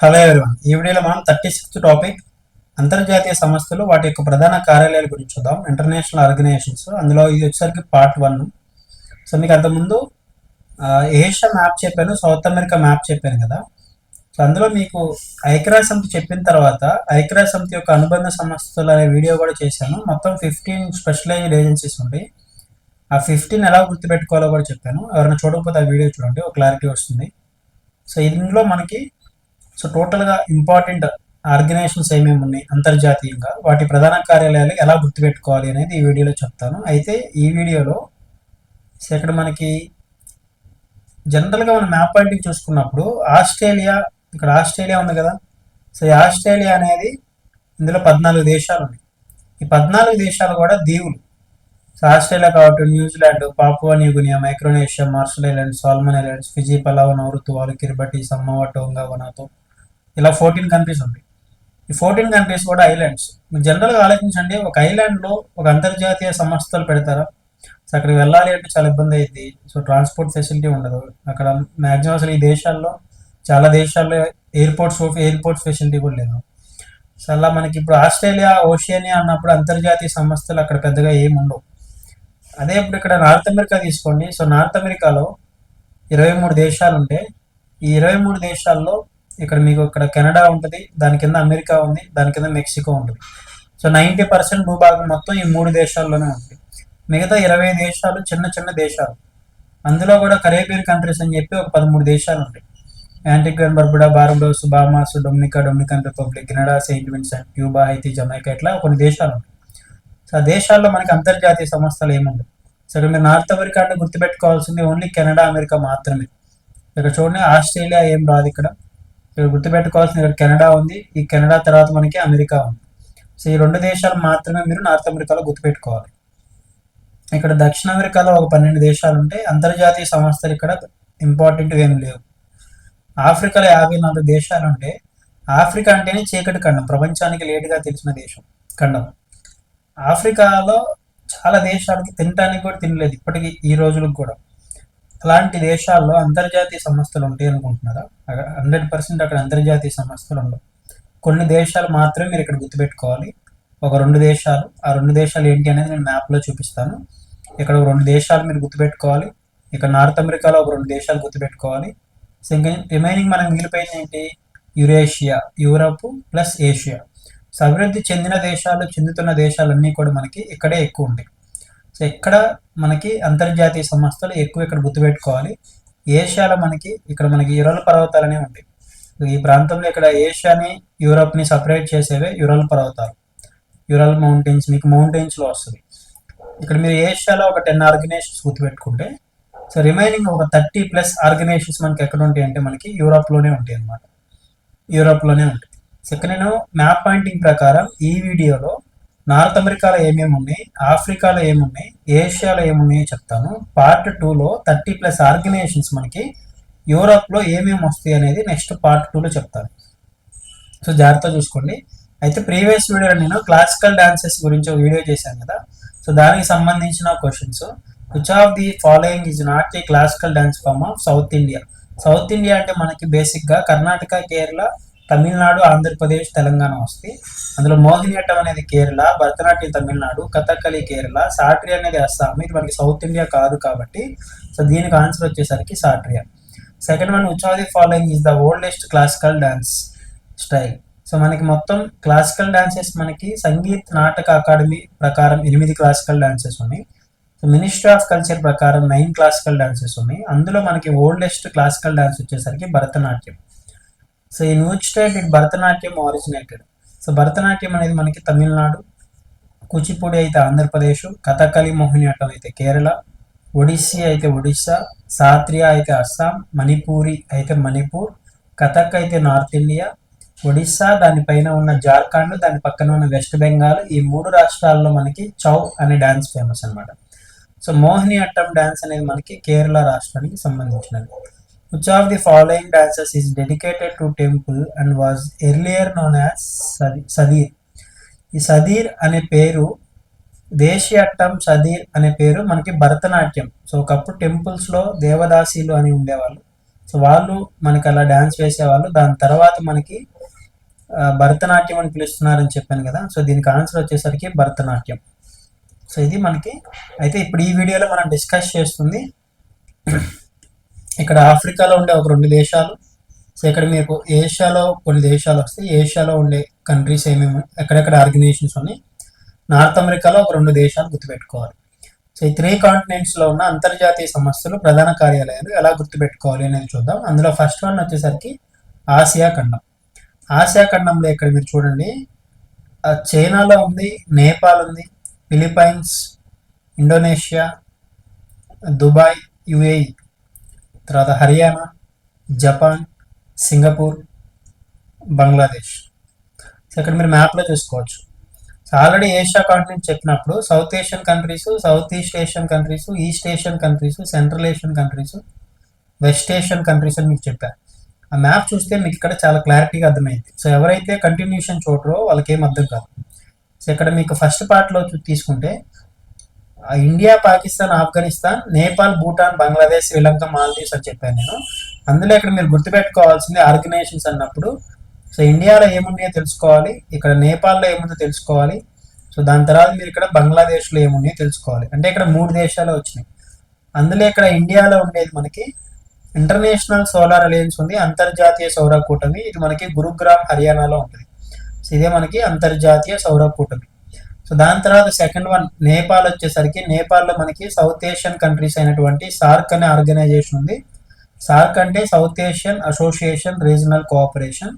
Hello everyone ఈ వీడియోలో మనం థర్టీ సిక్స్త్ టాపిక్ అంతర్జాతీయ సంస్థలు వాటి యొక్క ప్రధాన కార్యాలయాల గురించి చూద్దాం. ఇంటర్నేషనల్ ఆర్గనైజేషన్స్ అందులో ఇది వచ్చేసరికి పార్ట్ వన్ సో మీకు అంతకుముందు ఏషియా మ్యాప్ చెప్పాను సౌత్ అమెరికా మ్యాప్ చెప్పాను కదా. సో అందులో మీకు ఐక్యరాజ్య సమితి చెప్పిన తర్వాత ఐక్యరాజ్య సమితి యొక్క అనుబంధ సంస్థలు అనే వీడియో కూడా చేశాను. మొత్తం ఫిఫ్టీన్ స్పెషలైజ్డ్ ఏజెన్సీస్ ఉంటాయి ఆ ఫిఫ్టీన్ ఎలా గుర్తుపెట్టుకోవాలో కూడా చెప్పాను. ఎవరైనా చూడకపోతే ఆ వీడియో చూడండి ఒక క్లారిటీ వస్తుంది. సో ఇందులో మనకి సో టోటల్గా ఇంపార్టెంట్ ఆర్గనైజేషన్స్ ఏమేమి ఉన్నాయి అంతర్జాతీయంగా వాటి ప్రధాన కార్యాలయాలు ఎలా గుర్తుపెట్టుకోవాలి అనేది ఈ వీడియోలో చెప్తాను. అయితే ఈ వీడియోలో ఇక్కడ మనకి జనరల్గా మనం మ్యాప్ పాయింటింగ్ చూసుకున్నప్పుడు ఆస్ట్రేలియా ఇక్కడ ఆస్ట్రేలియా ఉంది కదా. సో ఈ ఆస్ట్రేలియా అనేది ఇందులో పద్నాలుగు దేశాలు ఉన్నాయి. ఈ పద్నాలుగు దేశాలు కూడా దీవులు. సో ఆస్ట్రేలియా కాబట్టి New Zealand Papua New Guinea Micronesia Marshall Islands Solomon Islands Fiji Palau Nauru Tuvalu Samoa Tonga Vanuatu ఇలా ఫోర్టీన్ కంట్రీస్ ఉంటాయి. ఈ ఫోర్టీన్ కంట్రీస్ కూడా ఐలాండ్స్ మీరు జనరల్గా ఆలోచించండి ఒక ఐలాండ్లో ఒక అంతర్జాతీయ సంస్థలు పెడతారా? సో అక్కడికి వెళ్ళాలి అంటే చాలా ఇబ్బంది అయింది సో ట్రాన్స్పోర్ట్ ఫెసిలిటీ ఉండదు. అక్కడ మ్యాక్సిమం అసలు ఈ దేశాల్లో చాలా దేశాల్లో ఎయిర్పోర్ట్స్ ఎయిర్పోర్ట్స్ ఫెసిలిటీ కూడా లేదు. సో అలా మనకి ఇప్పుడు ఆస్ట్రేలియా ఓషియానియా అన్నప్పుడు అంతర్జాతీయ సంస్థలు అక్కడ పెద్దగా ఏమి ఉండవు. అదే ఇప్పుడు ఇక్కడ నార్త్ అమెరికా తీసుకోండి. సో నార్త్ అమెరికాలో ఇరవై మూడు దేశాలు ఉంటే ఈ ఇరవై మూడు దేశాల్లో ఇక్కడ మీకు ఇక్కడ కెనడా ఉంటుంది దాని కింద అమెరికా ఉంది దాని కింద మెక్సికో ఉంటుంది. సో నైంటీ పర్సెంట్ భూభాగం మొత్తం ఈ మూడు దేశాల్లోనే ఉంది. మిగతా ఇరవై దేశాలు చిన్న చిన్న దేశాలు. అందులో కూడా కరేబియన్ కంట్రీస్ అని చెప్పి ఒక పదమూడు దేశాలు ఉంటాయి. Antiguan Barbuda Barbados Bahamas Dominica Dominican Republic Canada Saint Vincent Cuba Haiti Jamaica ఇట్లా కొన్ని దేశాలు ఉంటాయి. సో ఆ దేశాల్లో మనకి అంతర్జాతీయ సంస్థలు ఏముండవు. సో ఇక్కడ మీరు నార్త్ అమెరికా అంటే గుర్తుపెట్టుకోవాల్సింది ఓన్లీ కెనడా అమెరికా మాత్రమే. ఇక్కడ చూడండి ఆస్ట్రేలియా ఏం రాదు ఇక్కడ. ఇక్కడ గుర్తుపెట్టుకోవాల్సిన ఇక్కడ కెనడా ఉంది. ఈ కెనడా తర్వాత మనకి అమెరికా ఉంది. సో ఈ రెండు దేశాలు మాత్రమే మీరు నార్త్ అమెరికాలో గుర్తుపెట్టుకోవాలి. ఇక్కడ దక్షిణ అమెరికాలో ఒక పన్నెండు దేశాలు ఉంటాయి అంతర్జాతీయ సంస్థలు ఇక్కడ ఇంపార్టెంట్ ఏమి లేవు. ఆఫ్రికాలో యాభై నాలుగు దేశాలు ఉంటే ఆఫ్రికా అంటేనే చీకటి ఖండం ప్రపంచానికి లేటుగా తెలిసిన దేశం ఖండం. ఆఫ్రికాలో చాలా దేశాలకి తినడానికి కూడా తినలేదు ఇప్పటికీ ఈ రోజులకు కూడా. అలాంటి దేశాల్లో అంతర్జాతీయ సంస్థలు ఉంటాయి అనుకుంటున్నారా? హండ్రెడ్ పర్సెంట్ అక్కడ అంతర్జాతీయ సంస్థలు ఉండవు. కొన్ని దేశాలు మాత్రమే మీరు ఇక్కడ గుర్తుపెట్టుకోవాలి. ఒక రెండు దేశాలు ఆ రెండు దేశాలు ఏంటి అనేది నేను మ్యాప్లో చూపిస్తాను. ఇక్కడ ఒక రెండు దేశాలు మీరు గుర్తుపెట్టుకోవాలి. ఇక్కడ నార్త్ అమెరికాలో ఒక రెండు దేశాలు గుర్తుపెట్టుకోవాలి. సో ఇంకా రిమైనింగ్ మనం మిగిలిపోయింది ఏంటి? Eurasia Europe plus Asia. So అభివృద్ధి చెందిన దేశాలు చెందుతున్న దేశాలన్నీ కూడా మనకి ఇక్కడే ఎక్కువ ఉంటాయి. సో ఇక్కడ మనకి అంతర్జాతీయ సంస్థలు ఎక్కువ ఇక్కడ గుర్తుపెట్టుకోవాలి ఏషియాలో మనకి ఇక్కడ మనకి యురల్ పర్వతాలనే ఉంటాయి. ఈ ప్రాంతంలో ఇక్కడ ఏషియాని యూరప్ని సపరేట్ చేసేవే యురల్ పర్వతాలు. యురల్ మౌంటైన్స్ మీకు మౌంటైన్స్లో వస్తుంది. ఇక్కడ మీరు ఏషియాలో ఒక టెన్ ఆర్గనైజేషన్స్ గుర్తుపెట్టుకుంటే సో రిమైనింగ్ ఒక థర్టీ ప్లస్ ఆర్గనైజేషన్స్ మనకి ఎక్కడ ఉంటాయి అంటే మనకి యూరోప్లోనే ఉంటాయి అన్నమాట. యూరోప్లోనే ఉంటాయి. సో ఇక్కడ నేను మ్యాప్ పాయింటింగ్ ప్రకారం ఈ వీడియోలో నార్త్ అమెరికాలో ఏమేమి ఉన్నాయి? ఆఫ్రికాలో ఏమున్నాయి ఏషియాలో ఏమున్నాయో చెప్తాను. పార్ట్ టూలో థర్టీ ప్లస్ ఆర్గనైజేషన్స్ మనకి యూరోప్లో ఏమేమి వస్తాయి అనేది నెక్స్ట్ పార్ట్ టూలో చెప్తాను. సో జాగ్రత్తగా చూసుకోండి. అయితే ప్రీవియస్ వీడియోలో నేను క్లాసికల్ డాన్సెస్ గురించి ఒక వీడియో చేశాను కదా. సో దానికి సంబంధించిన questions. Which of the following is not a classical dance form of South India South India అంటే మనకి బేసిక్గా కర్ణాటక కేరళ తమిళనాడు ఆంధ్రప్రదేశ్ తెలంగాణ వస్తాయి. అందులో మోహినియట్టం అనేది కేరళ భరతనాట్యం తమిళనాడు కథకళి కేరళ సాట్రి అనేది అస్సాం. ఇది మనకి సౌత్ ఇండియా కాదు కాబట్టి సో దీనికి ఆన్సర్ వచ్చేసరికి Sattriya. Second one which the following is the oldest classical dance style so మనకి మొత్తం క్లాసికల్ డాన్సెస్ మనకి సంగీత్ నాటక అకాడమీ ప్రకారం ఎనిమిది క్లాసికల్ డాన్సెస్ ఉన్నాయి. సో మినిస్ట్రీ ఆఫ్ కల్చర్ ప్రకారం నైన్ క్లాసికల్ డాన్సెస్ ఉన్నాయి. అందులో మనకి ఓల్డెస్ట్ క్లాసికల్ డాన్స్ వచ్చేసరికి భరతనాట్యం. సో ఈ news state it Bharatanatyam originated so Bharatanatyam అనేది మనకి తమిళనాడు కూచిపూడి అయితే ఆంధ్రప్రదేశ్ కథకళి మోహినియాట్టం అయితే కేరళ ఒడిస్సీ అయితే ఒడిస్సా సాత్రియా అయితే అస్సాం మణిపూరి అయితే మణిపూర్ కథక్ అయితే నార్త్ ఇండియా ఒడిస్సా దానిపైన ఉన్న జార్ఖండ్ దాని పక్కన ఉన్న వెస్ట్ బెంగాల్ ఈ మూడు రాష్ట్రాల్లో మనకి చౌ అనే డాన్స్ ఫేమస్ అన్నమాట. సో మోహిని అట్టం డ్యాన్స్ అనేది మనకి కేరళ రాష్ట్రానికి సంబంధించినది. Which of the following dances is dedicated to temple and was earlier known as Sadir ఈ సదీర్ అనే పేరు దేశీయ అట్టం సదీర్ అనే పేరు మనకి భరతనాట్యం. సో ఒకప్పుడు టెంపుల్స్లో దేవదాసీలు అని ఉండేవాళ్ళు. సో వాళ్ళు మనకి అలా డ్యాన్స్ వేసేవాళ్ళు. దాని తర్వాత మనకి భరతనాట్యం అని పిలుస్తున్నారని చెప్పాను కదా. సో దీనికి ఆన్సర్ వచ్చేసరికి భరతనాట్యం. సో ఇది మనకి అయితే ఇప్పుడు ఈ వీడియోలో మనం డిస్కస్ చేస్తుంది ఇక్కడ ఆఫ్రికాలో ఉండే ఒక రెండు దేశాలు. సో ఇక్కడ మీకు ఏషియాలో కొన్ని దేశాలు వస్తాయి. ఏషియాలో ఉండే కంట్రీస్ ఏమేమి ఎక్కడెక్కడ ఆర్గనైజేషన్స్ ఉన్నాయి? నార్త్ అమెరికాలో ఒక రెండు దేశాలు గుర్తుపెట్టుకోవాలి. సో ఈ త్రీ కాంటినెంట్స్లో ఉన్న అంతర్జాతీయ సంస్థలు ప్రధాన కార్యాలయాలు ఎలా గుర్తుపెట్టుకోవాలి అనేది చూద్దాం. అందులో ఫస్ట్ వన్ వచ్చేసరికి ఆసియా ఖండం. ఆసియా ఖండంలో ఇక్కడ మీరు చూడండి. చైనాలో ఉంది నేపాల్ ఉంది ఫిలిప్పైన్స్ ఇండోనేషియా దుబాయ్ యుఏఈ. తర్వాత Haryana Japan Singapore Bangladesh. So ఇక్కడ మీరు మ్యాప్లో చూసుకోవచ్చు. సో ఆల్రెడీ ఏషియా కాంటినెంట్ చెప్పినప్పుడు South Asian countries South East Asian countries East Asian countries Central Asian countries West Asian countries అని మీకు చెప్పారు ఆ మ్యాప్ చూస్తే మీకు ఇక్కడ చాలా క్లారిటీగా అర్థమైంది. సో ఎవరైతే కంటిన్యూషన్ చూడరో వాళ్ళకి ఏం అర్థం కాదు. సో ఇక్కడ మీకు ఫస్ట్ పార్ట్లో తీసుకుంటే ఇండియా పాకిస్తాన్ ఆఫ్ఘనిస్తాన్ నేపాల్ భూటాన్ బంగ్లాదేశ్ శ్రీలంక మాల్దీవ్స్ అని చెప్పాను నేను. అందులో ఇక్కడ మీరు గుర్తుపెట్టుకోవాల్సింది ఆర్గనైజేషన్స్ అన్నప్పుడు. సో ఇండియాలో ఏమున్నాయో తెలుసుకోవాలి ఇక్కడ నేపాల్లో ఏముందో తెలుసుకోవాలి. సో దాని తర్వాత మీరు ఇక్కడ బంగ్లాదేశ్లో ఏమున్నాయో తెలుసుకోవాలి. అంటే ఇక్కడ మూడు దేశాలు వచ్చినాయి. అందులో ఇక్కడ ఇండియాలో ఉండేది మనకి ఇంటర్నేషనల్ సోలార్ అలయన్స్ ఉంది అంతర్జాతీయ సౌర కూటమి. ఇది మనకి గురుగ్రామ్ హర్యానాలో ఉంటుంది. సో ఇదే మనకి అంతర్జాతీయ సౌర కూటమి. సో దాని తర్వాత సెకండ్ వన్ నేపాల్ వచ్చేసరికి నేపాల్లో మనకి సౌత్ ఏషియన్ కంట్రీస్ అయినటువంటి సార్క్ అనే ఆర్గనైజేషన్ ఉంది. సార్క్ అంటే South Asian association regional cooperation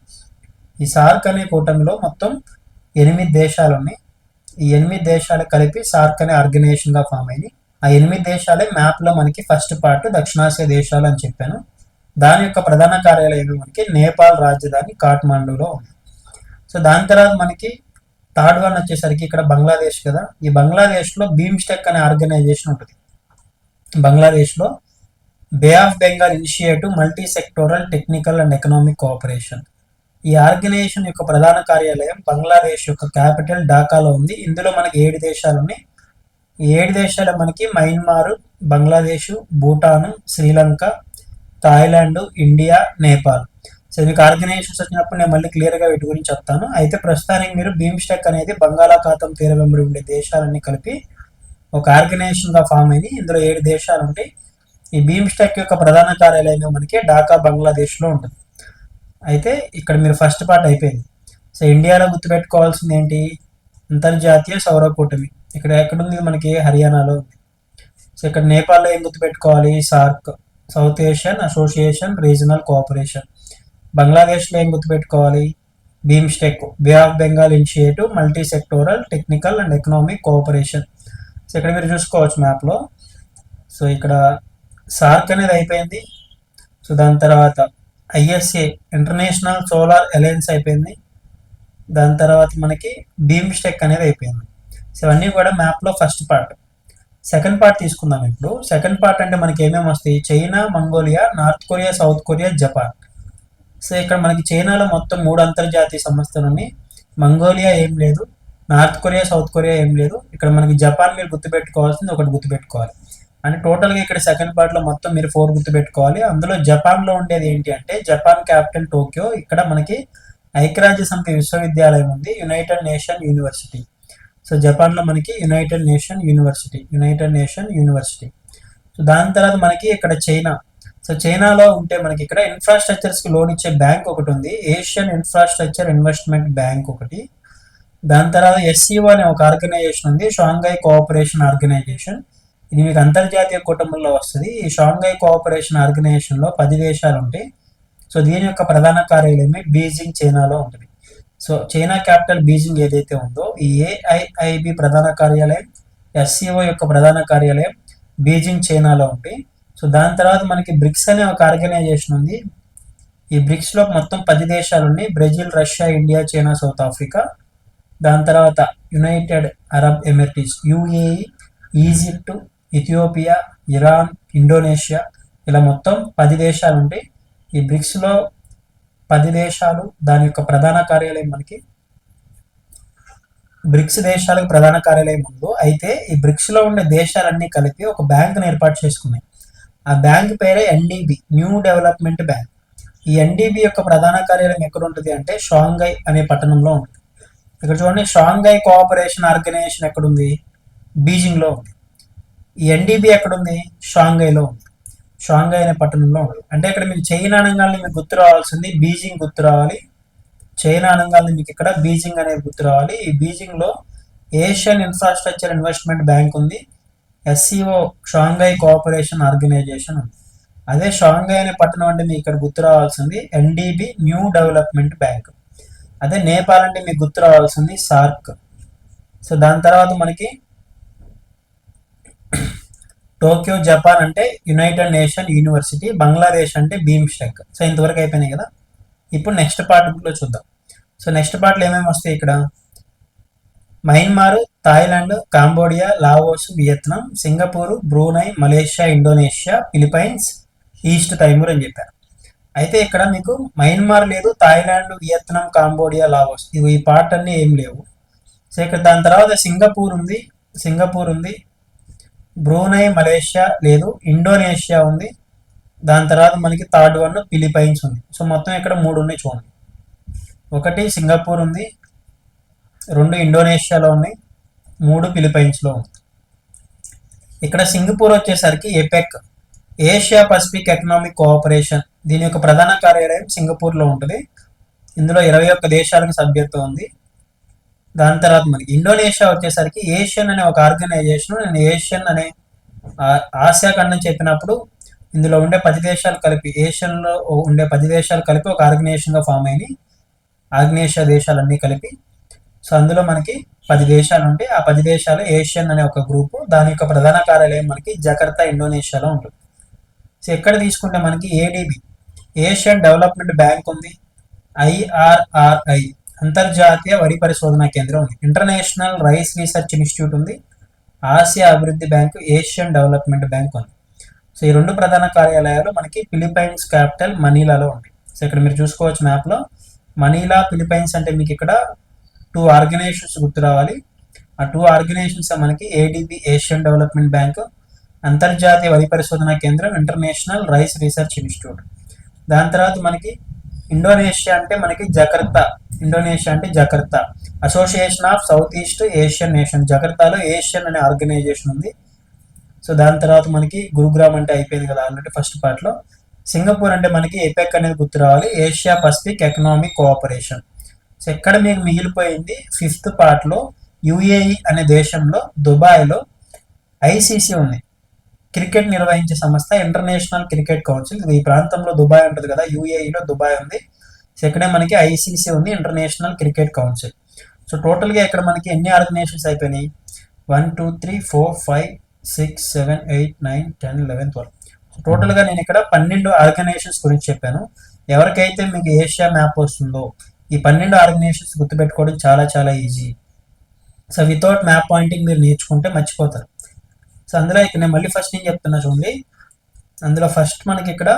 ఈ సార్క్ అనే కూటమిలో మొత్తం ఎనిమిది దేశాలు ఉన్నాయి. ఈ ఎనిమిది దేశాలు కలిపి సార్క్ అనే ఆర్గనైజేషన్గా ఫామ్ అయింది ఆ ఎనిమిది దేశాలే మ్యాప్లో మనకి ఫస్ట్ పార్ట్ దక్షిణాసియా దేశాలు అని చెప్పాను. దాని యొక్క ప్రధాన కార్యాలయం మనకి నేపాల్ రాజధాని కాఠ్మండూలో ఉంది. సో దాని తర్వాత మనకి థర్డ్ వన్ వచ్చేసరికి ఇక్కడ బంగ్లాదేశ్ కదా. ఈ బంగ్లాదేశ్లో బీమ్స్టెక్ అనే ఆర్గనైజేషన్ ఉంటుంది. బంగ్లాదేశ్లో Bay of Bengal initiative multi sectoral technical and economic cooperation. ఈ ఆర్గనైజేషన్ యొక్క ప్రధాన కార్యాలయం బంగ్లాదేశ్ యొక్క క్యాపిటల్ ఢాకాలో ఉంది. ఇందులో మనకి ఏడు దేశాలు ఉన్నాయి. ఈ ఏడు దేశాలు మనకి Myanmar Bangladesh Bhutan Sri Lanka Thailand India Nepal. So మీకు ఆర్గనైజేషన్స్ వచ్చినప్పుడు నేను మళ్ళీ క్లియర్గా వీటి గురించి చెప్తాను. అయితే ప్రస్తుతానికి మీరు బీమ్స్టెక్ అనేది బంగాళాఖాతం తీర వెంబడి ఉండే దేశాలన్నీ కలిపి ఒక ఆర్గనైజేషన్గా ఫామ్ అయింది. ఇందులో ఏడు దేశాలు ఉంటాయి. ఈ బీమ్స్టెక్ యొక్క ప్రధాన కార్యాలయం మనకి ఢాకా బంగ్లాదేశ్లో ఉంటుంది. అయితే ఇక్కడ మీరు ఫస్ట్ పార్ట్ అయిపోయింది. సో ఇండియాలో గుర్తుపెట్టుకోవాల్సింది ఏంటి? అంతర్జాతీయ సౌర కూటమి. ఇక్కడ ఎక్కడుంది? మనకి హర్యానాలో ఉంది. సో ఇక్కడ నేపాల్లో ఏం గుర్తుపెట్టుకోవాలి? SAARC. South Asian association regional cooperation. బంగ్లాదేశ్లో ఏం గుర్తుపెట్టుకోవాలి? BIMSTEC Bay of Bengal initiative multi sectoral technical and economic cooperation. So ఇక్కడ మీరు చూసుకోవచ్చు మ్యాప్లో. సో ఇక్కడ సార్క్ అనేది అయిపోయింది. సో దాని తర్వాత ఐఎస్ఏ ఇంటర్నేషనల్ సోలార్ అలయన్స్ అయిపోయింది. దాని తర్వాత మనకి బీమ్స్టెక్ అనేది అయిపోయింది. సో ఇవన్నీ కూడా మ్యాప్లో ఫస్ట్ పార్ట్. సెకండ్ పార్ట్ తీసుకుందాం ఇప్పుడు. సెకండ్ పార్ట్ అంటే మనకి ఏమేమి వస్తాయి? China Mongolia North Korea South Korea Japan. So ఇక్కడ మనకి చైనాలో మొత్తం మూడు అంతర్జాతీయ సంస్థలు ఉన్నాయి. మంగోలియా ఏం లేదు. నార్త్ కొరియా సౌత్ కొరియా ఏం లేదు. ఇక్కడ మనకి జపాన్ మీరు గుర్తుపెట్టుకోవాల్సింది ఒకటి గుర్తుపెట్టుకోవాలి. అంటే టోటల్గా ఇక్కడ సెకండ్ పార్ట్లో మొత్తం మీరు ఫోర్ గుర్తుపెట్టుకోవాలి. అందులో జపాన్లో ఉండేది ఏంటి అంటే జపాన్ క్యాపిటల్ టోక్యో. ఇక్కడ మనకి ఐక్యరాజ్య సమితి విశ్వవిద్యాలయం ఉంది. United nation University. సో జపాన్లో మనకి United Nation University. United Nation University. So దాని తర్వాత మనకి ఇక్కడ చైనా. సో చైనాలో ఉంటే మనకి ఇక్కడ ఇన్ఫ్రాస్ట్రక్చర్స్కి లోన్ ఇచ్చే బ్యాంక్ ఒకటి ఉంది ఏషియన్ ఇన్ఫ్రాస్ట్రక్చర్ ఇన్వెస్ట్మెంట్ బ్యాంక్ ఒకటి. దాని తర్వాత ఎస్సీఓ అనే ఒక ఆర్గనైజేషన్ ఉంది షాంఘై కోఆపరేషన్ ఆర్గనైజేషన్ ఇది మీకు అంతర్జాతీయ కుటుంబంలో వస్తుంది. ఈ షాంఘై కోఆపరేషన్ ఆర్గనైజేషన్లో పది దేశాలు ఉంటాయి. సో దీని యొక్క ప్రధాన కార్యాలయమే బీజింగ్ చైనాలో ఉంటుంది. సో చైనా క్యాపిటల్ బీజింగ్ ఏదైతే ఉందో ఈ ఏఐఐబి ప్రధాన కార్యాలయం ఎస్సీఓ యొక్క ప్రధాన కార్యాలయం బీజింగ్ చైనాలో ఉంటాయి. సో దాని తర్వాత మనకి బ్రిక్స్ అనే ఒక ఆర్గనైజేషన్ ఉంది. ఈ బ్రిక్స్లో మొత్తం పది దేశాలు ఉన్నాయి. Brazil Russia India China South Africa. దాని తర్వాత United Arab Emirates UAE Egypt Ethiopia Iran Indonesia ఇలా మొత్తం పది దేశాలు ఉంటాయి. ఈ బ్రిక్స్లో పది దేశాలు దాని యొక్క ప్రధాన కార్యాలయం మనకి బ్రిక్స్ దేశాలకు ప్రధాన కార్యాలయం ఉందో అయితే ఈ బ్రిక్స్లో ఉండే దేశాలన్నీ కలిపి ఒక బ్యాంకును ఏర్పాటు చేసుకున్నాయి. ఆ బ్యాంక్ పేరే ఎన్డీబీ న్యూ డెవలప్మెంట్ బ్యాంక్. ఈ ఎన్డీబీ యొక్క ప్రధాన కార్యాలయం ఎక్కడ ఉంటుంది అంటే షాంఘై అనే పట్టణంలో ఉంటుంది ఇక్కడ చూడండి షాంఘై కోఆపరేషన్ ఆర్గనైజేషన్ ఎక్కడుంది? బీజింగ్లో ఉంది. ఈ ఎన్డీబీ ఎక్కడుంది? షాంఘైలో ఉంది. షాంఘై అనే పట్టణంలో ఉంది. అంటే ఇక్కడ మీకు చైనా అనగానే మీకు గుర్తు రావాల్సింది బీజింగ్ గుర్తు రావాలి. చైనా అనగానే మీకు ఇక్కడ బీజింగ్ అనేది గుర్తు రావాలి. ఈ బీజింగ్లో ఏషియన్ ఇన్ఫ్రాస్ట్రక్చర్ ఇన్వెస్ట్మెంట్ బ్యాంక్ ఉంది. ఎస్సీఓ షాంఘై కోఆపరేషన్ ఆర్గనైజేషన్ ఉంది. అదే షాంఘై అనే పట్టణం అంటే మీకు ఇక్కడ గుర్తు రావాల్సింది ఎన్డీబీ న్యూ డెవలప్మెంట్ బ్యాంక్ అదే నేపాల్ అంటే మీకు గుర్తు రావాల్సింది సార్క్ సో దాని తర్వాత మనకి టోక్యో జపాన్ అంటే యునైటెడ్ నేషన్ యూనివర్సిటీ బంగ్లాదేశ్ అంటే భీమ్స్టెక్ సో ఇంతవరకు అయిపోయినాయి కదా. ఇప్పుడు నెక్స్ట్ పార్ట్లో చూద్దాం. సో నెక్స్ట్ పార్ట్లో ఏమేమి వస్తాయి ఇక్కడ? Myanmar Thailand Cambodia Laos Vietnam Singapore Brunei Malaysia Indonesia Philippines east Timor అని చెప్పారు. అయితే ఇక్కడ మీకు మయన్మార్ లేదు థాయిలాండ్ వియత్నాం కాంబోడియా లావోస్ ఇవి ఈ పార్ట్ అన్ని ఏం లేవు. సో ఇక్కడ దాని తర్వాత సింగపూర్ ఉంది సింగపూర్ ఉంది బ్రూనై మలేషియా లేదు ఇండోనేషియా ఉంది దాని తర్వాత మనకి థర్డ్ వన్ ఫిలిపైన్స్ ఉంది. సో మొత్తం ఇక్కడ మూడు ఉన్నాయి చూడండి. ఒకటి సింగపూర్ ఉంది రెండు ఇండోనేషియాలో ఉన్నాయి మూడు ఫిలిపైన్స్లో ఉంది. ఇక్కడ సింగపూర్ వచ్చేసరికి APEC Asia Pacific economic cooperation దీని యొక్క ప్రధాన కార్యాలయం సింగపూర్లో ఉంటుంది. ఇందులో ఇరవై ఒక్క దేశాలకు సభ్యత్వం ఉంది. దాని తర్వాత మనకి ఇండోనేషియా వచ్చేసరికి ఏషియన్ అనే ఒక ఆర్గనైజేషన్ నేను ఏషియన్ అనే ఆసియా ఖండం చెప్పినప్పుడు ఇందులో ఉండే పది దేశాలు కలిపి ఏషియన్లో ఉండే పది దేశాలు కలిపి ఒక ఆర్గనైజేషన్గా ఫామ్ అయినాయి. ఆగ్నేషియా దేశాలన్నీ కలిపి సో అందులో మనకి పది దేశాలు ఉంటే ఆ పది దేశాలు ఏషియన్ అనే ఒక గ్రూపు దాని యొక్క ప్రధాన కార్యాలయం మనకి జకర్తా ఇండోనేషియాలో ఉంటుంది. సో ఎక్కడ తీసుకుంటే మనకి ఏడిబి ఏషియన్ డెవలప్మెంట్ బ్యాంక్ ఉంది ఐఆర్ఆర్ఐ అంతర్జాతీయ వరి పరిశోధన కేంద్రం ఉంది. ఇంటర్నేషనల్ రైస్ రీసెర్చ్ ఇన్స్టిట్యూట్ ఉంది ఆసియా అభివృద్ధి బ్యాంకు ఏషియన్ డెవలప్మెంట్ బ్యాంక్ ఉంది. సో ఈ రెండు ప్రధాన కార్యాలయాలు మనకి ఫిలిపైన్స్ క్యాపిటల్ మనీలాలో ఉంటాయి సో ఇక్కడ మీరు చూసుకోవచ్చు మ్యాప్లో మనీలా ఫిలిపైన్స్ అంటే మీకు ఇక్కడ టూ ఆర్గనైజేషన్స్ గుర్తు రావాలి ఆ టూ ఆర్గనైజేషన్స్ మనకి ఏడిబి ఏషియన్ డెవలప్మెంట్ బ్యాంక్ అంతర్జాతీయ వరి పరిశోధన కేంద్రం ఇంటర్నేషనల్ రైస్ రీసెర్చ్ ఇన్స్టిట్యూట్ దాని తర్వాత మనకి ఇండోనేషియా అంటే మనకి జకర్తా. ఇండోనేషియా అంటే Jakarta. Association of south east Asian nation జకర్తాలో Asian అనే ఆర్గనైజేషన్ ఉంది. సో దాని తర్వాత మనకి గురుగ్రామ్ అంటే అయిపోయింది కదా ఆల్రెడీ ఫస్ట్ పార్ట్లో సింగపూర్ అంటే మనకి ఎపెక్ అనేది గుర్తు రావాలి Asia Pacific economic cooperation so ఎక్కడ మీకు మిగిలిపోయింది? ఫిఫ్త్ పార్ట్లో యుఏఈ అనే దేశంలో దుబాయ్లో ఐసీసీ ఉంది. క్రికెట్ నిర్వహించే సంస్థ ఇంటర్నేషనల్ క్రికెట్ కౌన్సిల్. ఈ ప్రాంతంలో దుబాయ్ ఉంటుంది కదా యుఏఈలో దుబాయ్ ఉంది. సో ఇక్కడే మనకి ఐసీసీ ఉంది ఇంటర్నేషనల్ క్రికెట్ కౌన్సిల్. సో టోటల్గా ఇక్కడ మనకి ఎన్ని ఆర్గనైజేషన్స్ అయిపోయినాయి? One two three four five six seven eight nine ten eleven twelve. టోటల్గా నేను ఇక్కడ పన్నెండు ఆర్గనైజేషన్స్ గురించి చెప్పాను. ఎవరికైతే మీకు ఏషియా మ్యాప్ వస్తుందో ఈ పన్నెండు ఆర్గనైజేషన్స్ గుర్తుపెట్టుకోవడం చాలా చాలా easy. So without map pointing మీరు నేర్చుకుంటే మర్చిపోతారు. సో అందులో ఇక్కడ నేను మళ్ళీ ఫస్ట్ నేను చెప్తున్నా చూడండి. అందులో ఫస్ట్ మనకి ఇక్కడ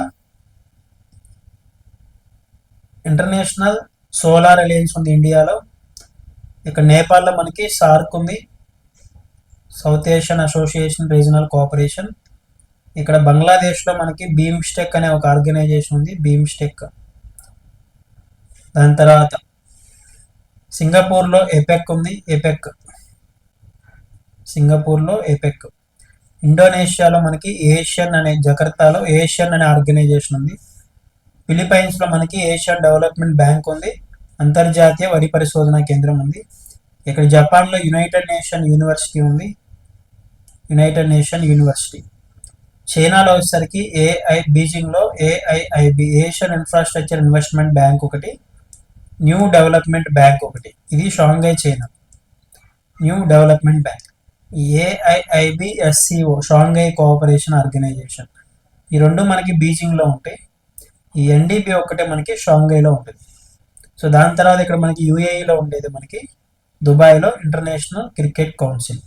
ఇంటర్నేషనల్ సోలార్ అలయన్స్ ఉంది ఇండియాలో. ఇక్కడ నేపాల్లో మనకి సార్క్ ఉంది. South Asian association regional cooperation. ఇక్కడ బంగ్లాదేశ్లో మనకి భీమ్స్టెక్ అనే ఒక ఆర్గనైజేషన్ ఉంది భీమ్స్టెక్. దాని తర్వాత సింగపూర్లో ఎపెక్ ఉంది ఎపెక్. సింగపూర్లో ఎపెక్. ఇండోనేషియాలో మనకి ఏషియన్ అనే జకర్తాలో ఏషియన్ అనే ఆర్గనైజేషన్ ఉంది. ఫిలిపైన్స్లో మనకి ఏషియన్ డెవలప్మెంట్ బ్యాంక్ ఉంది. అంతర్జాతీయ వరి పరిశోధన కేంద్రం ఉంది. ఇక్కడ జపాన్లో యునైటెడ్ నేషన్ యూనివర్సిటీ ఉంది. United nation university. చైనాలో వచ్చేసరికి AI బీజింగ్లో AIIB Asian infrastructure investment bank ఒకటి. న్యూ డెవలప్మెంట్ బ్యాంక్ ఒకటి. ఇది Shanghai China. New development bank AIIB SCO Shanghai cooperation organisation ఈ రెండు మనకి బీజింగ్లో ఉంటాయి. ఈ ఎన్డీబీ ఒక్కటే మనకి షాంఘైలో ఉంటుంది. సో దాని తర్వాత ఇక్కడ మనకి యూఏఈలో ఉండేది మనకి దుబాయ్లో ఇంటర్నేషనల్ క్రికెట్ కౌన్సిల్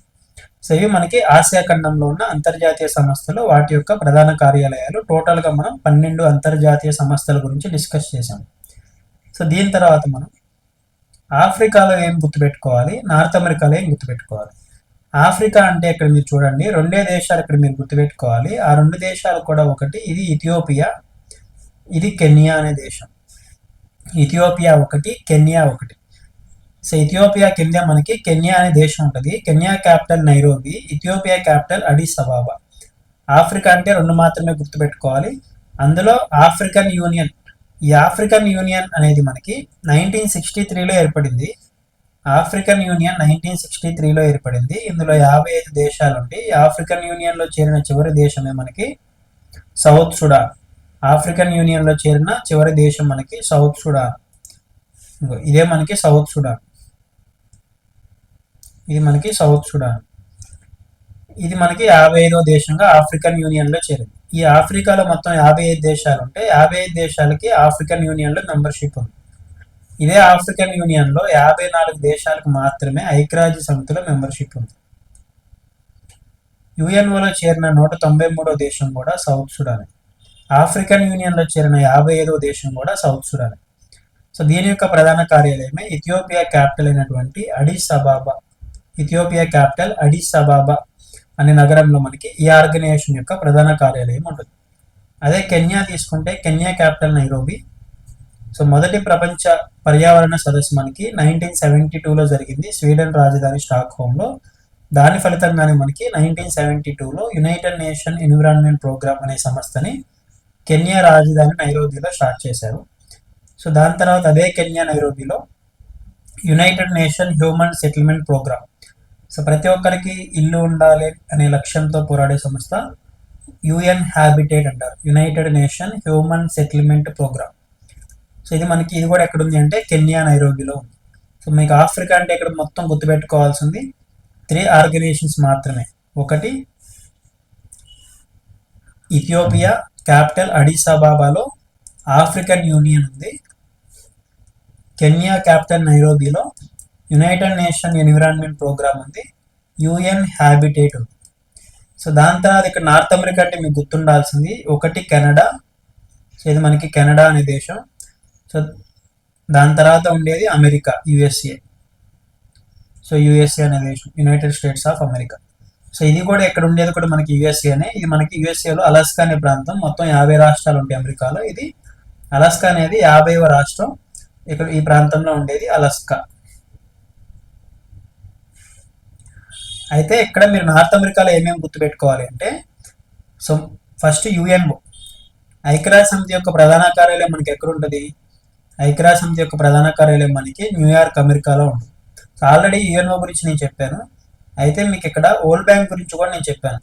సో ఇవి మనకి ఆసియా ఖండంలో ఉన్న అంతర్జాతీయ సంస్థలు వాటి యొక్క ప్రధాన కార్యాలయాలు. టోటల్గా మనం పన్నెండు అంతర్జాతీయ సంస్థల గురించి డిస్కస్ చేసాం సో దీని తర్వాత మనం ఆఫ్రికాలో ఏం గుర్తుపెట్టుకోవాలి? నార్త్ అమెరికాలో ఏం గుర్తుపెట్టుకోవాలి? ఆఫ్రికా అంటే ఇక్కడ మీరు చూడండి. రెండే దేశాలు ఇక్కడ మీరు గుర్తుపెట్టుకోవాలి. ఆ రెండు దేశాలు కూడా ఒకటి ఇది ఇథియోపియా ఇది కెన్యా అనే దేశం. ఇథియోపియా ఒకటి కెన్యా ఒకటి. సో ఇథియోపియా కింద మనకి కెన్యా అనే దేశం ఉంటుంది. Kenya capital Nairobi Ethiopia capital Addis Ababa. Africa అంటే రెండు మాత్రమే గుర్తుపెట్టుకోవాలి. అందులో ఆఫ్రికన్ యూనియన్ ఈ ఆఫ్రికన్ యూనియన్ అనేది మనకి నైన్టీన్ సిక్స్టీ త్రీలో ఏర్పడింది. ఆఫ్రికన్ యూనియన్ నైన్టీన్ సిక్స్టీ త్రీలో ఏర్పడింది. ఇందులో యాభై ఐదు దేశాలు ఉండి ఆఫ్రికన్ యూనియన్లో చేరిన చివరి దేశమే మనకి సౌత్ సుడాన్ ఆఫ్రికన్ యూనియన్లో చేరిన చివరి దేశం మనకి సౌత్ సుడాన్ ఇదే మనకి సౌత్ సుడాన్ ఇది మనకి సౌత్ సుడాన్ ఇది మనకి యాభై ఐదో దేశంగా ఆఫ్రికన్ యూనియన్లో చేరింది. ఈ ఆఫ్రికాలో మొత్తం యాభై ఐదు దేశాలు ఉంటే యాభై ఐదు దేశాలకి ఆఫ్రికన్ యూనియన్లో మెంబర్షిప్ ఉంది. ఇదే ఆఫ్రికన్ యూనియన్లో యాభై నాలుగు దేశాలకు మాత్రమే ఐక్యరాజ్య సమితిలో మెంబర్షిప్ ఉంది. యుఎన్ఓలో చేరిన నూట తొంభై మూడో దేశం కూడా సౌత్ సుడాన్. ఆఫ్రికన్ యూనియన్లో చేరిన యాభై ఐదో దేశం కూడా సౌత్ సుడాన్. సో దీని యొక్క ప్రధాన కార్యాలయమే ఇథియోపియా క్యాపిటల్ అయినటువంటి అడిస్ అబాబా. ఇథియోపియా క్యాపిటల్ అడిస్ అబాబా అనే నగరంలో మనకి ఈ ఆర్గనైజేషన్ యొక్క ప్రధాన కార్యాలయం ఉంటుంది. అదే కెన్యా తీసుకుంటే కెన్యా క్యాపిటల్ నైరోబి. సో మొదటి ప్రపంచ పర్యావరణ సదస్సు మనకి నైన్టీన్ సెవెంటీ టూలో జరిగింది. స్వీడన్ రాజధాని స్టాక్ హోమ్లో దాని ఫలితంగానే మనకి నైన్టీన్ సెవెంటీ టూలో యునైటెడ్ నేషన్ ఎన్విరాన్మెంట్ ప్రోగ్రామ్ అనే సంస్థని కెన్యా రాజధాని నైరోబీలో స్టార్ట్ చేశారు. సో దాని తర్వాత అదే Kenya నైరోబీలో united nation human settlement programme. So ప్రతి ఒక్కరికి ఇల్లు ఉండాలి అనే లక్ష్యంతో పోరాడే సంస్థ యుఎన్ హ్యాబిటేట్ అంటారు. United nation human settlement programme. So ఇది మనకి ఇది కూడా ఎక్కడ ఉంది అంటే కెన్యా నైరోబిలో ఉంది. సో మీకు ఆఫ్రికా అంటే ఇక్కడ మొత్తం గుర్తుపెట్టుకోవాల్సింది త్రీ ఆర్గనైజేషన్స్ మాత్రమే. ఒకటి ఇథియోపియా క్యాపిటల్ అడిసాబాబాలో ఆఫ్రికన్ యూనియన్ ఉంది. కెన్యా క్యాపిటల్ నైరోబీలో యునైటెడ్ నేషన్ ఎన్విరాన్మెంట్ ప్రోగ్రామ్ ఉంది. యుఎన్ హ్యాబిటేట్ ఉంది. సో దాని తర్వాత ఇక్కడ నార్త్ అమెరికా అంటే మీకు గుర్తుండాల్సింది. ఒకటి కెనడా సో ఇది మనకి కెనడా అనే దేశం. సో దాని తర్వాత ఉండేది అమెరికా యుఎస్ఏ సో యుఎస్ఏ అనే దేశం United States of America so ఇది కూడా ఇక్కడ ఉండేది కూడా మనకి యుఎస్ఏనే ఇది మనకి యుఎస్ఏలో అలాస్కా అనే ప్రాంతం. మొత్తం యాభై రాష్ట్రాలు ఉంటాయి అమెరికాలో ఇది అలాస్కా అనేది యాభైవ రాష్ట్రం. ఇక్కడ ఈ ప్రాంతంలో ఉండేది అలాస్కా అయితే ఇక్కడ మీరు నార్త్ అమెరికాలో ఏమేమి గుర్తుపెట్టుకోవాలి అంటే సో ఫస్ట్ యుఎన్ఓ ఐక్యరాజ్య సమితి యొక్క ప్రధాన కార్యాలయం మనకి ఎక్కడ ఉంటుంది ఐక్యరాజ్య సమితి యొక్క ప్రధాన కార్యాలయం మనకి న్యూయార్క్ అమెరికాలో ఉంటుంది. సో ఆల్రెడీ యుఎన్ఓ గురించి నేను చెప్పాను. అయితే మీకు ఇక్కడ ఓల్డ్ బ్యాంక్ గురించి కూడా నేను చెప్పాను.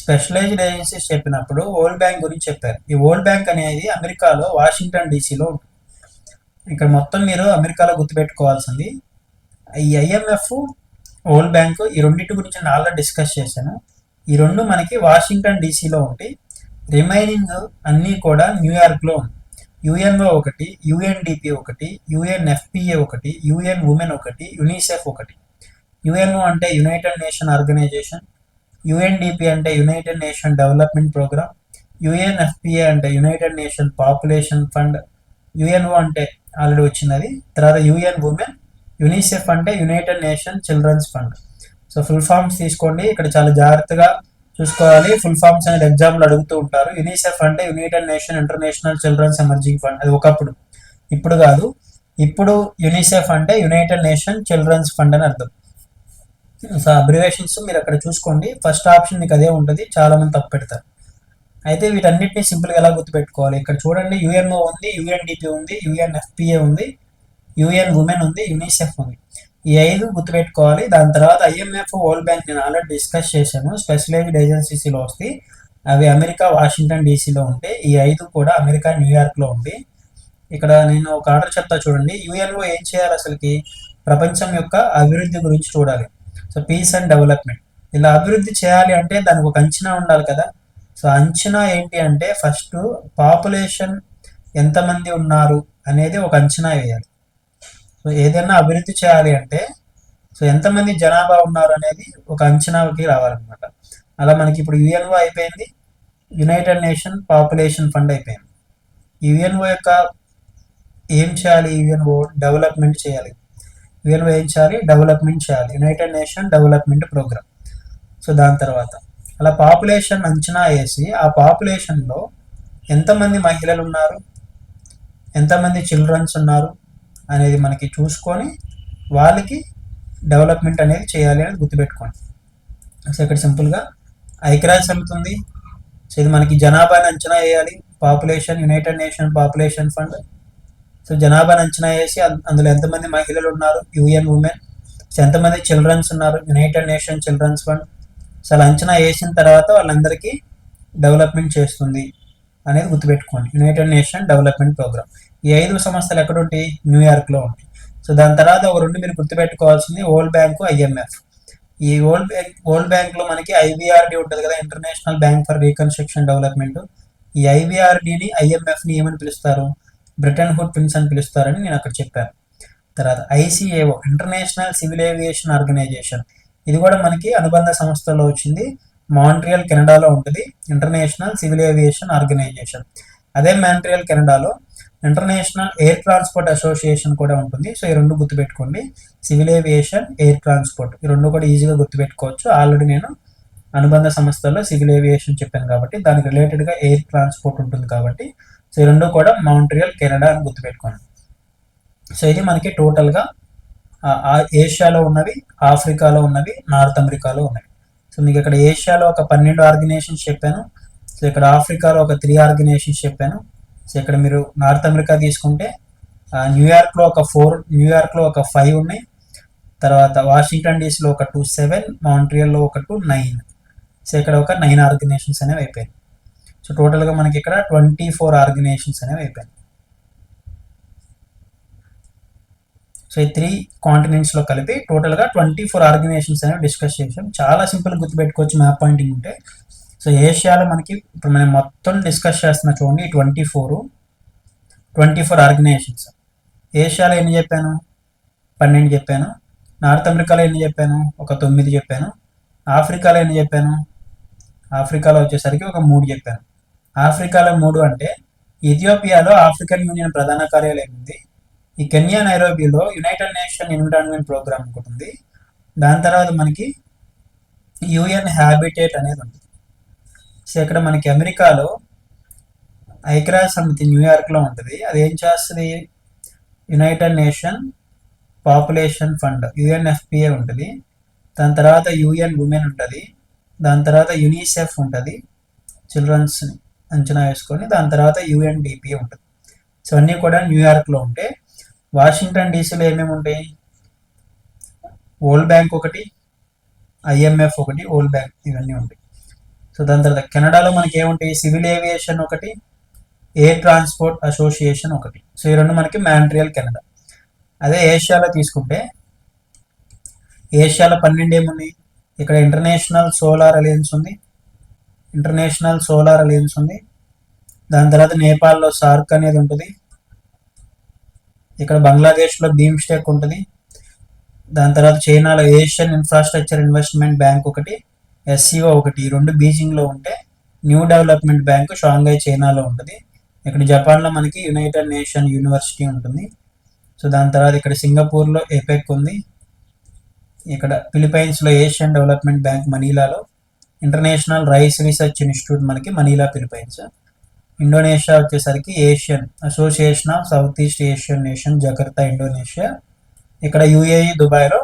స్పెషలైజ్డ్ ఏజెన్సీస్ చెప్పినప్పుడు ఓల్డ్ బ్యాంక్ గురించి చెప్పారు ఈ ఓల్డ్ బ్యాంక్ అనేది అమెరికాలో వాషింగ్టన్ డీసీలో ఉంటుంది. ఇక్కడ మొత్తం మీరు అమెరికాలో గుర్తుపెట్టుకోవాల్సింది ఈ ఐఎంఎఫ్ వరల్డ్ బ్యాంక్ ఈ రెండింటి గురించి నేను ఆల్రెడీ డిస్కస్ చేశాను. ఈ రెండు మనకి వాషింగ్టన్ డీసీలో ఉంటాయి రిమైనింగ్ అన్నీ కూడా న్యూయార్క్లో ఉంది యుఎన్ఓ ఒకటి యుఎన్డిపి ఒకటి యుఎన్ఎఫ్పిఏ ఒకటి యుఎన్ ఉమెన్ ఒకటి యునిసెఫ్ ఒకటి. యుఎన్ఓ అంటే యునైటెడ్ నేషన్ ఆర్గనైజేషన్ యుఎన్డిపి అంటే united nation development programme UNFPA అంటే united nation population fund UNO అంటే ఆల్రెడీ వచ్చినది తర్వాత యుఎన్ ఉమెన్ యునిసెఫ్ అంటే united nation children's fund. So full forms తీసుకోండి. ఇక్కడ చాలా జాగ్రత్తగా చూసుకోవాలి. ఫుల్ ఫామ్స్ అనేది ఎగ్జామ్లు అడుగుతూ ఉంటారు. యునిసెఫ్ అంటే united nation international children's emerging fund. అది ఒకప్పుడు. ఇప్పుడు కాదు. ఇప్పుడు యునిసెఫ్ అంటే యునైటెడ్ నేషన్ చిల్డ్రన్స్ ఫండ్ అని అర్థం. సో అబ్రివేషన్స్ మీరు అక్కడ చూసుకోండి. ఫస్ట్ ఆప్షన్ మీకు అదే ఉంటుంది. చాలా మంది తప్పు పెడతారు. అయితే వీటన్నిటిని సింపుల్గా ఎలా గుర్తుపెట్టుకోవాలి? ఇక్కడ చూడండి. యుఎన్ఓ ఉంది యుఎన్డిపి ఉంది యుఎన్ఎఫ్పిఏ ఉంది. యుఎన్ ఉమెన్ ఉంది యునిసెఫ్ ఉంది. ఈ ఐదు గుర్తుపెట్టుకోవాలి. దాని తర్వాత ఐఎంఎఫ్ వరల్డ్ బ్యాంక్ నేను ఆల్రెడీ డిస్కస్ చేశాను. స్పెషలైజ్డ్ ఏజెన్సీస్లో వస్తాయి. అవి అమెరికా వాషింగ్టన్ డీసీలో ఉంటే ఈ ఐదు కూడా అమెరికా న్యూయార్క్లో ఉంది ఇక్కడ నేను ఒక ఆర్డర్ చెప్తా చూడండి. యుఎన్ఓ ఏం చేయాలి అసలుకి? ప్రపంచం యొక్క అభివృద్ధి గురించి చూడాలి. సో పీస్ అండ్ డెవలప్మెంట్ ఇలా అభివృద్ధి చేయాలి అంటే దానికి ఒక అంచనా ఉండాలి కదా. సో అంచనా ఏంటి అంటే ఫస్ట్ పాపులేషన్ ఎంతమంది ఉన్నారు అనేది ఒక అంచనా వేయాలి. సో ఏదైనా అభివృద్ధి చేయాలి అంటే సో ఎంతమంది జనాభా ఉన్నారు అనేది ఒక అంచనాకి రావాలన్నమాట. అలా మనకి ఇప్పుడు యుఎన్ఓ అయిపోయింది యునైటెడ్ నేషన్ పాపులేషన్ ఫండ్ అయిపోయింది. యుఎన్ఓ యొక్క ఏం చేయాలి? యుఎన్ఓ డెవలప్మెంట్ చేయాలి. యుఎన్ఓ ఏం చేయాలి? డెవలప్మెంట్ చేయాలి. United nation development programme. So దాని తర్వాత అలా పాపులేషన్ అంచనా వేసి ఆ పాపులేషన్లో ఎంతమంది మహిళలు ఉన్నారు? ఎంతమంది చిల్డ్రన్స్ ఉన్నారు? అనేది మనకి చూసుకొని వాళ్ళకి డెవలప్మెంట్ అనేది చేయాలి అని గుర్తుపెట్టుకోండి. సో ఇక్కడ సింపుల్గా ఐక్యరాజ్య సమితి ఉంది. సో ఇది మనకి జనాభాని అంచనా వేయాలి. Population united nation population fund. So జనాభాని అంచనా వేసి అందులో ఎంతమంది మహిళలు ఉన్నారు? UN women. సో ఎంతమంది చిల్డ్రన్స్ ఉన్నారు? United nation children's fund. So అలా అంచనా వేసిన తర్వాత వాళ్ళందరికీ డెవలప్మెంట్ చేస్తుంది అనేది గుర్తుపెట్టుకోండి. United nation development programme. ఈ ఐదు సంస్థలు ఎక్కడ ఉంటాయి న్యూయార్క్లో ఉంటాయి. సో దాని తర్వాత ఒక రెండు మీరు గుర్తుపెట్టుకోవాల్సింది ఓల్డ్ బ్యాంకు ఐఎంఎఫ్ ఈ ఓల్డ్ బ్యాంక్ వరల్డ్ బ్యాంక్లో మనకి ఐబిఆర్డి ఉంటుంది కదా international bank for reconstruction development. ఈ ఐబిఆర్డిని ఐఎంఎఫ్ని ఏమని పిలుస్తారు? బ్రిటన్ హుడ్ ప్రిన్స్ అని పిలుస్తారని నేను అక్కడ చెప్పాను. తర్వాత ICAO international civil aviation organisation. ఇది కూడా మనకి అనుబంధ సంస్థలో వచ్చింది. మాంట్రియల్ కెనడాలో ఉంటుంది. International civil aviation organisation. అదే మాంట్రియల్ కెనడాలో ఇంటర్నేషనల్ ఎయిర్ ట్రాన్స్పోర్ట్ అసోసియేషన్ కూడా ఉంటుంది. సో ఈ రెండు గుర్తుపెట్టుకోండి. Civil aviation air transport. ఈ రెండు కూడా ఈజీగా గుర్తుపెట్టుకోవచ్చు. ఆల్రెడీ నేను అనుబంధ సంస్థల్లో సివిల్ ఏవియేషన్ చెప్పాను కాబట్టి దానికి రిలేటెడ్గా ఎయిర్ ట్రాన్స్పోర్ట్ ఉంటుంది కాబట్టి సో ఈ రెండు కూడా మౌంట్రియల్ కెనడా అని గుర్తుపెట్టుకోండి. సో ఇది మనకి టోటల్గా ఏషియాలో ఉన్నవి ఆఫ్రికాలో ఉన్నవి నార్త్ అమెరికాలో ఉన్నవి. సో మీకు ఇక్కడ ఏషియాలో ఒక పన్నెండు ఆర్గనైజేషన్స్ చెప్పాను. సో ఇక్కడ ఆఫ్రికాలో ఒక త్రీ ఆర్గనైజేషన్స్ చెప్పాను. సో ఇక్కడ మీరు నార్త్ అమెరికా తీసుకుంటే న్యూయార్క్లో ఒక ఫోర్ న్యూయార్క్లో ఒక ఫైవ్ ఉన్నాయి. తర్వాత వాషింగ్టన్ డీసీలో ఒక టూ సెవెన్ మాంట్రియల్లో ఒక టూ నైన్. సో ఇక్కడ ఒక నైన్ ఆర్గనైజేషన్స్ అనేవి అయిపోయాయి. సో టోటల్గా మనకి ఇక్కడ ట్వంటీ ఫోర్ ఆర్గనైజేషన్స్ అనేవి అయిపోయాయి. సో ఈ త్రీ కాంటినెంట్స్లో కలిపి టోటల్గా ట్వంటీ ఫోర్ ఆర్గనైజేషన్స్ అనేవి డిస్కస్ చేసాం. చాలా సింపుల్ గుర్తుపెట్టుకోవచ్చు మ్యాప్ పాయింటింగ్ ఉంటే. సో ఏషియాలో మనకి ఇప్పుడు మనం మొత్తం డిస్కస్ చేస్తున్న చూడండి twenty four twenty four organisations ఏషియాలో ఎన్ని చెప్పాను? పన్నెండు చెప్పాను. నార్త్ అమెరికాలో ఎన్ని చెప్పాను? ఒక తొమ్మిది చెప్పాను. ఆఫ్రికాలో ఎన్ని చెప్పాను? ఆఫ్రికాలో వచ్చేసరికి ఒక మూడు చెప్పాను. ఆఫ్రికాలో మూడు అంటే ఇథియోపియాలో ఆఫ్రికన్ యూనియన్ ప్రధాన కార్యాలయం ఉంది. ఈ కెన్యా నైరోబీలో యునైటెడ్ నేషన్ ఎన్విరాన్మెంట్ ప్రోగ్రామ్ ఒకటి ఉంది. దాని తర్వాత మనకి యుఎన్ హ్యాబిటేట్ అనేది ఉంది సో ఇక్కడ మనకి అమెరికాలో ఐక్యరాజ్య సమితి న్యూయార్క్లో ఉంటుంది. అది ఏం చేస్తుంది? United nation population fund UNFPA ఉంటుంది. దాని తర్వాత యుఎన్ ఉమెన్ ఉంటుంది. దాని తర్వాత యునిసెఫ్ ఉంటుంది. చిల్డ్రన్స్ అంచనా వేసుకొని దాని తర్వాత యుఎన్డిపి ఉంటుంది. సో అన్నీ కూడా న్యూయార్క్లో ఉంటాయి వాషింగ్టన్ డీసీలో ఏమేమి ఉంటాయి? వరల్డ్ బ్యాంక్ ఒకటి ఐఎంఎఫ్ ఒకటి వరల్డ్ బ్యాంక్ ఇవన్నీ ఉంటాయి. సో దాని తర్వాత కెనడాలో మనకి ఏముంటాయి సివిల్ ఏవియేషన్ ఒకటి ఎయిర్ ట్రాన్స్పోర్ట్ అసోసియేషన్ ఒకటి. సో ఈ రెండు మనకి మ్యాంట్రియల్ కెనడా. అదే ఏషియాలో తీసుకుంటే ఏషియాలో పన్నెండు ఏమున్నాయి? ఇక్కడ ఇంటర్నేషనల్ సోలార్ అలయన్స్ ఉంది. ఇంటర్నేషనల్ సోలార్ అలయన్స్ ఉంది. దాని తర్వాత నేపాల్లో సార్క్ అనేది ఉంటుంది. ఇక్కడ బంగ్లాదేశ్లో భీమ్ స్టేక్ ఉంటుంది. దాని తర్వాత చైనాలో ఏషియన్ ఇన్ఫ్రాస్ట్రక్చర్ ఇన్వెస్ట్మెంట్ బ్యాంక్ ఒకటి. ఎస్సీఓ ఒకటి రెండు బీజింగ్లో ఉంటే న్యూ డెవలప్మెంట్ బ్యాంకు షాంఘై చైనాలో ఉంటుంది. ఇక్కడ జపాన్లో మనకి యునైటెడ్ నేషన్ యూనివర్సిటీ ఉంటుంది. సో దాని తర్వాత ఇక్కడ సింగపూర్లో ఏపెక్ ఉంది. ఇక్కడ ఫిలిపైన్స్లో ఏషియన్ డెవలప్మెంట్ బ్యాంక్ మనీలాలో. ఇంటర్నేషనల్ రైస్ రీసెర్చ్ ఇన్స్టిట్యూట్ మనకి మనీలా ఫిలిపైన్స్ ఇండోనేషియా వచ్చేసరికి Asian association of south east Asian nation Jakarta Indonesia. ఇక్కడ యుఏఈ దుబాయ్లో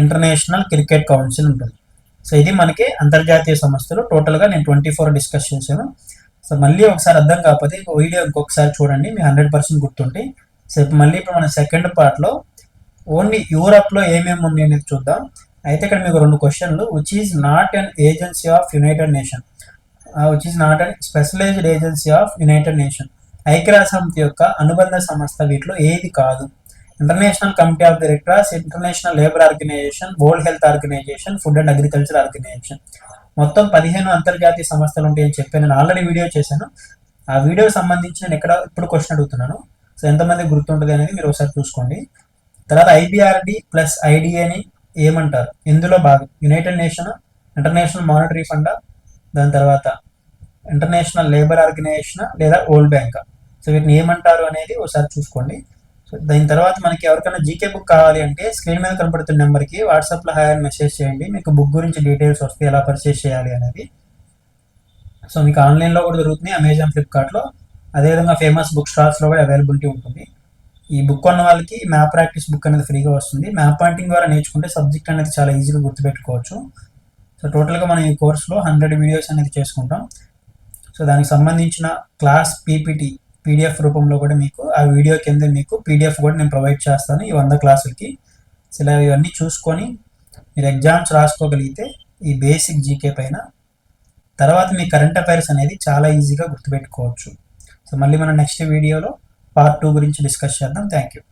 ఇంటర్నేషనల్ క్రికెట్ కౌన్సిల్ ఉంటుంది. సో ఇది మనకి అంతర్జాతీయ సంస్థలు టోటల్గా నేను ట్వంటీ ఫోర్ డిస్కస్ చేశాను. సో మళ్ళీ ఒకసారి అర్థం కాకపోతే ఇంకో వీడియో ఇంకొకసారి చూడండి మీ హండ్రెడ్ పర్సెంట్ గుర్తుంటే. సో మళ్ళీ ఇప్పుడు మన సెకండ్ పార్ట్లో ఓన్లీ యూరప్లో ఏమేమి ఉన్నాయి అనేది చూద్దాం. అయితే ఇక్కడ మీకు రెండు క్వశ్చన్లు. Which is not an agency of united nation which is not an specialised agency of united nation ఐక్యరాజ్య సమితి యొక్క అనుబంధ సంస్థ వీటిలో ఏది కాదు? International committee of directors international labour organisation world health organisation food and agriculture organisation మొత్తం పదిహేను అంతర్జాతీయ సంస్థలు ఉంటాయని చెప్పి నేను ఆల్రెడీ వీడియో చేశాను. ఆ వీడియోకి సంబంధించి నేను ఎక్కడ ఇప్పుడు క్వశ్చన్ అడుగుతున్నాను. సో ఎంతమంది గుర్తుంటుంది అనేది మీరు ఒకసారి చూసుకోండి. తర్వాత ఐబిఆర్డి ప్లస్ ఐడిఏని ఏమంటారు? ఇందులో భాగం united nation international monetary fund దాని తర్వాత ఇంటర్నేషనల్ లేబర్ ఆర్గనైజేషన్ లేదా వరల్డ్ బ్యాంక్ సో వీటిని ఏమంటారు అనేది ఒకసారి చూసుకోండి. దాని తర్వాత మనకి ఎవరికైనా జీకే బుక్ కావాలి అంటే స్క్రీన్ మీద కనపడుతున్న నెంబర్కి వాట్సాప్లో హాయ్ అని మెసేజ్ చేయండి. మీకు బుక్ గురించి డీటెయిల్స్ వస్తే ఎలా పర్చేస్ చేయాలి అనేది. సో మీకు ఆన్లైన్లో కూడా దొరుకుతుంది అమెజాన్ ఫ్లిప్కార్ట్లో అదేవిధంగా ఫేమస్ బుక్ స్టాల్స్లో కూడా అవైలబిలిటీ ఉంటుంది. ఈ బుక్ ఉన్న వాళ్ళకి మ్యాప్ ప్రాక్టీస్ బుక్ అనేది ఫ్రీగా వస్తుంది. మ్యాప్ పాయింటింగ్ ద్వారా నేర్చుకుంటే సబ్జెక్ట్ అనేది చాలా ఈజీగా గుర్తుపెట్టుకోవచ్చు. సో టోటల్గా మనం ఈ కోర్సులో హండ్రెడ్ వీడియోస్ అనేది చేసుకుంటాం. సో దానికి సంబంధించిన క్లాస్ పీపీటీ పీడిఎఫ్ రూపంలో కూడా మీకు ఆ వీడియో కింద మీకు పీడిఎఫ్ కూడా నేను ప్రొవైడ్ చేస్తాను ఈ వంద క్లాసులకి. సో ఇలా ఇవన్నీ చూసుకొని మీరు ఎగ్జామ్స్ రాసుకోగలిగితే ఈ బేసిక్ జీకే పైన. తర్వాత మీ కరెంట్ అఫైర్స్ అనేది చాలా ఈజీగా గుర్తుపెట్టుకోవచ్చు. సో మళ్ళీ మనం నెక్స్ట్ వీడియోలో పార్ట్ టూ గురించి డిస్కస్ చేద్దాం. Thank you